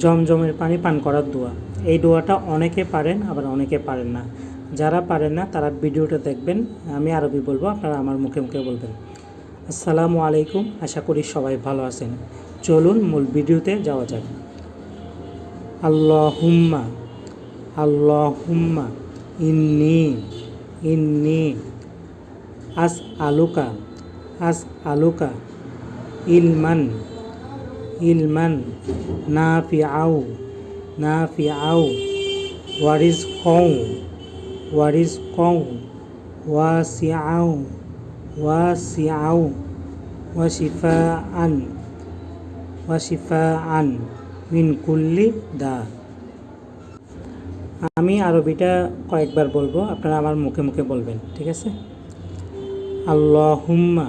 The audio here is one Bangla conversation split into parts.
জমজমের পানি পান করার দোয়া। এই দোয়াটা অনেকে পারেন, আবার অনেকে পারেন না। যারা পারেন না, তারা ভিডিওটা দেখবেন। আমি আরবি বলব, আপনারা আমার মুখে মুখে বলবেন। আসসালামু আলাইকুম, আশা করি সবাই ভালো আছেন। চলুন মূল ভিডিওতে যাওয়া যাক। আল্লাহুম্মা আল্লাহুম্মা, ইন্নি ইন্নি আস আলুকা আস আলুকা ইলমান ইলমান নাফিআউ নাফিআউ ওয়ারিজ কৌ ওয়ারিজ কৌ আন ওয়া শিফা আন মিন কুল্লি দা। আমি আরবিটা কয়েকবার বলব, আপনারা আমার মুখে মুখে বলবেন, ঠিক আছে? আল্লাহুম্মা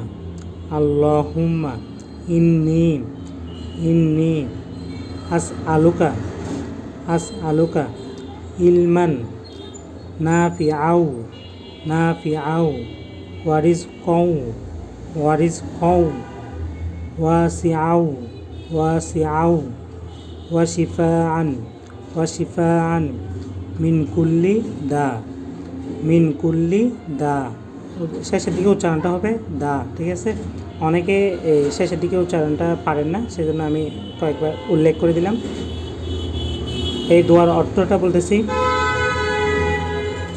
আল্লাহুম্মা, ইন্নি ইন্নি আস আলুকা আস আলুকা ইলমান, নাফিআউ নাফিআউ ওয়ারিজ কৌ ওয়ারিজ কৌ ওয়াসিআউ ওয়াসিআউ, ওয়াশিফাআন ওয়াশিফাআন, মিন কুল্লি দা, মিন কুল্লি দা। শেষের দিকে উচ্চারণটা হবে দা, ঠিক আছে? অনেকে শেষের দিকে উচ্চারণটা পারেন না, সেজন্য আমি কয়েকবার উল্লেখ করে দিলাম। এই দোয়ার অর্থটা বলতেছি,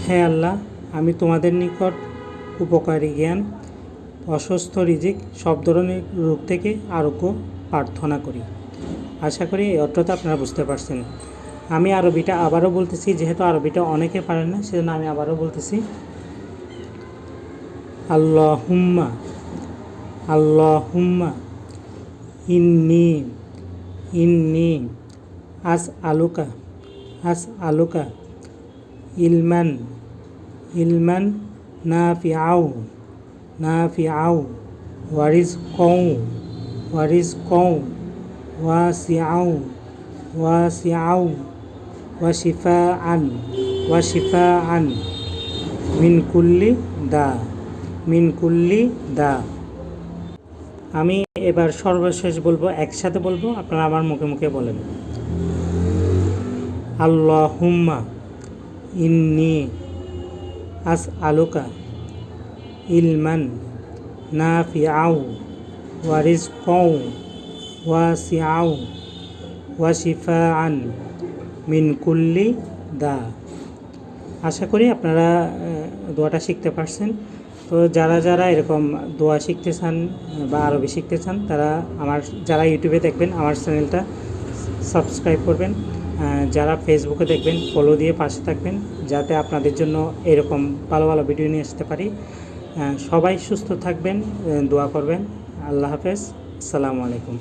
হে আল্লাহ, আমি তোমাদের নিকট উপকারী জ্ঞান, অসুস্থ রিজিক, সব ধরনের রোগ থেকে আরোগ্য প্রার্থনা করি। আশা করি এই অর্থটা আপনারা বুঝতে পারছেন। আমি আরবিটা আবারও বলতেছি, যেহেতু আরবিটা অনেকে পারেন না, সেজন্য আমি আবারও বলতেছি আল্লাহুম্মা আল্লাহুম্মা ইন্নি ইন্নি আস আলুকা আস আলুকা ইলমান ইলমান নাফিআউ নাফিআউ ওয়ারিজ কৌ ওয়ারিজ কৌ ওয়াসিআউ ওয়াসিআউ ওয়াশিফাআন ওয়াশিফাআন মিন কুল্লি দা। আমি এবার সর্বশেষ বলব, একসাথে বলব, আপনারা আমার মুখে মুখে বলেন। আল্লাহুম্মা ইন্নি আস আলুকা ইলমান নাফিআউ ওয়ারিজ কৌ ওয়াসিআউ ওয়াশিফাআন মিন কুল্লি দা। আশা করি আপনারা দোয়াটা শিখতে পারছেন। তো যারা যারা এরকম দোয়া শিখতে চান বা আরবি শিখতে চান, তারা আমার, যারা ইউটিউবে দেখবেন, আমার চ্যানেলটা সাবস্ক্রাইব করবেন। যারা ফেসবুকে দেখবেন ফলো দিয়ে পাশে থাকবেন, যাতে আপনাদের জন্য এরকম ভালো ভালো ভিডিও নিয়ে আসতে পারি। সবাই সুস্থ থাকবেন দোয়া করবেন। আল্লাহ হাফেজ। আসসালামু আলাইকুম।